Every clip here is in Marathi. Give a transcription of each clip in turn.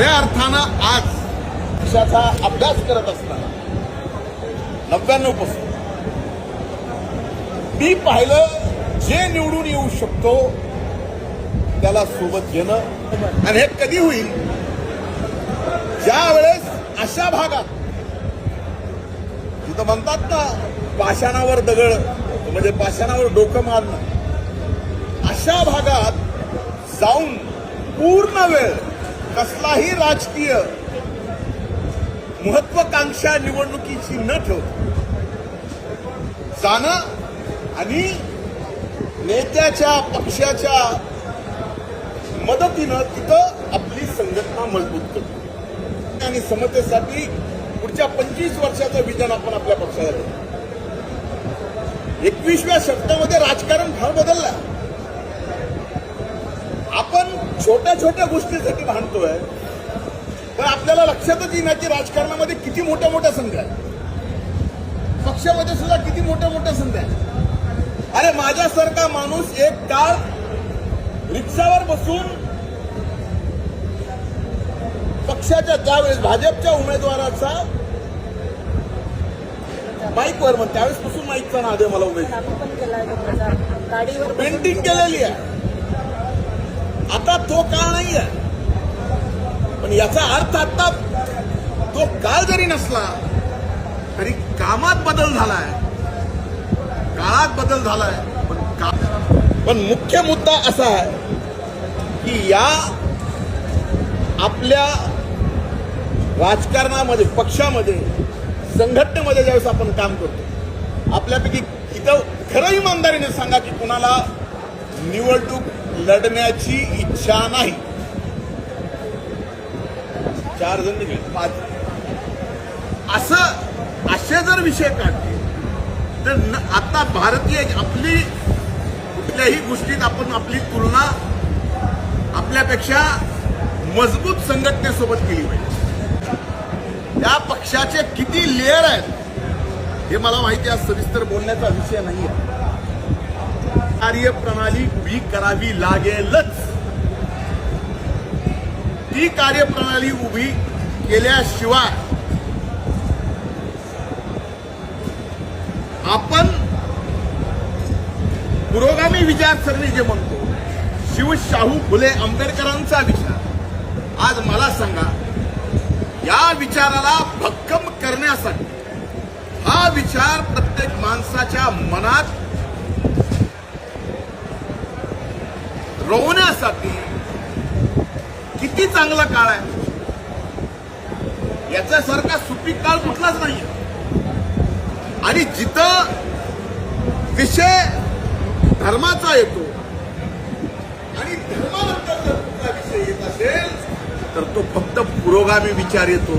खऱ्या अर्थानं आज पक्षाचा अभ्यास करत असताना नव्याण्णवपासून मी पाहिलं जे निवडून येऊ शकतो त्याला सोबत घेणं आणि हे कधी होईल? ज्या वेळेस अशा भागात तिथं म्हणतात ना पाषाणावर दगड म्हणजे पाषाणावर डोकं मारणं अशा भागात जाऊन पूर्ण वेळ कसलाही राजकीय महत्वाकांक्षा निवडणुकीची न ठेवता जाणं आणि नेत्याच्या पक्षाच्या मदतीनं तिथं आपली संघटना मजबूत करतो. आणि समतेसाठी पुढच्या पंचवीस वर्षाचं विजन आपण आपल्या पक्षाला देतो. एकवीसव्या शतकामध्ये राजकारण फार बदललं. छोट्या छोट्या गोष्टीसाठी भांडतोय. पण आपल्याला लक्षातच येईना की राजकारणामध्ये किती मोठ्या मोठ्या संघ आहेत. पक्षामध्ये सुद्धा किती मोठ्या मोठ्या संघ आहेत. अरे माझ्यासारखा माणूस एक काळ रिक्षावर बसून पक्षाच्या त्यावेळेस भाजपच्या उमेदवाराचा माईकवर मग त्यावेळेस पासून माईकचा नाद आहे मला उमेद कामं पण केलाय त्याचा गाडीवर बसून पेंटिंग केलेली आहे. आता तो काळ नाही आहे पण याचा अर्थ आता तो काळ जरी नसला तरी कामात बदल झालाय. काळात बदल झालाय पण का पण मुख्य मुद्दा असा आहे की या आपल्या राजकारणामध्ये पक्षामध्ये संघटनेमध्ये ज्यावेळेस आपण काम करतो आपल्यापैकी इथं खरं इमानदारीने सांगा की कुणाला निवडणूक लढण्याची इच्छा नाही. चार जण निघले. पाच. असं असे जर विषय काढले तर आता भारतीय आपली कुठल्याही गोष्टीत आपण आपली तुलना आपल्यापेक्षा मजबूत संघटनेसोबत केली पाहिजे. त्या पक्षाचे किती लेअर आहेत हे मला माहिती आहे सविस्तर बोलण्याचा विषय नाही आहे कार्यप्रणाली उभी करावी लागेलच. ती कार्यप्रणाली उभी केल्याशिवाय आपण पुरोगामी विचारसरणी जे म्हणतो शिव शाहू फुले आंबेडकरांचा विचार. आज मला सांगा या विचाराला भक्कम करण्यासाठी हा विचार प्रत्येक माणसाच्या मनात रोवण्यासाठी. किती चांगला काळ आहे. याच्यासारखा सुपीक काळ कुठलाच नाही आणि जिथं विषय धर्माचा येतो आणि धर्मानंतर जर कुठला विषय येत असेल तर तो फक्त पुरोगामी विचार येतो.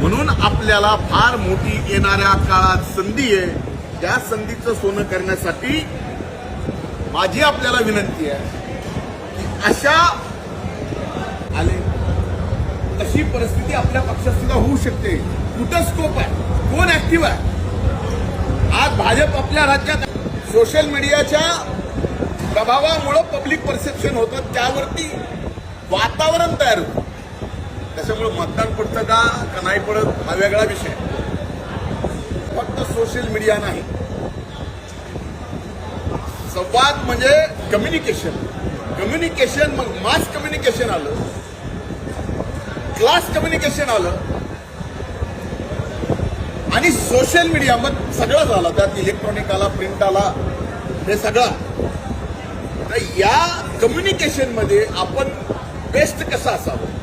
म्हणून आपल्याला फार मोठी येणाऱ्या काळात संधी आहे. त्या संधीचं सोनं करण्यासाठी माझी आपल्याला विनंती आहे. अशा आले. अशी परिस्थिती आपल्या पक्षात सुद्धा होऊ शकते. कुठं स्कोप आहे? कोण ऍक्टिव्ह आहे? आज भाजप आपल्या राज्यात सोशल मीडियाच्या प्रभावामुळं पब्लिक परसेप्शन होतं. त्यावरती वातावरण तयार होतं. त्याच्यामुळे मतदान पडतं का का नाही पडत हा वेगळा विषय. फक्त सोशल मीडिया नाही. संवाद म्हणजे कम्युनिकेशन कम्युनिकेशन मग मास कम्युनिकेशन आलं. क्लास कम्युनिकेशन आलं. आणि सोशल मीडिया मग सगळं झालं. त्यात इलेक्ट्रॉनिक आला प्रिंट आला हे सगळं. तर या कम्युनिकेशनमध्ये आपण बेस्ट कसं असावं?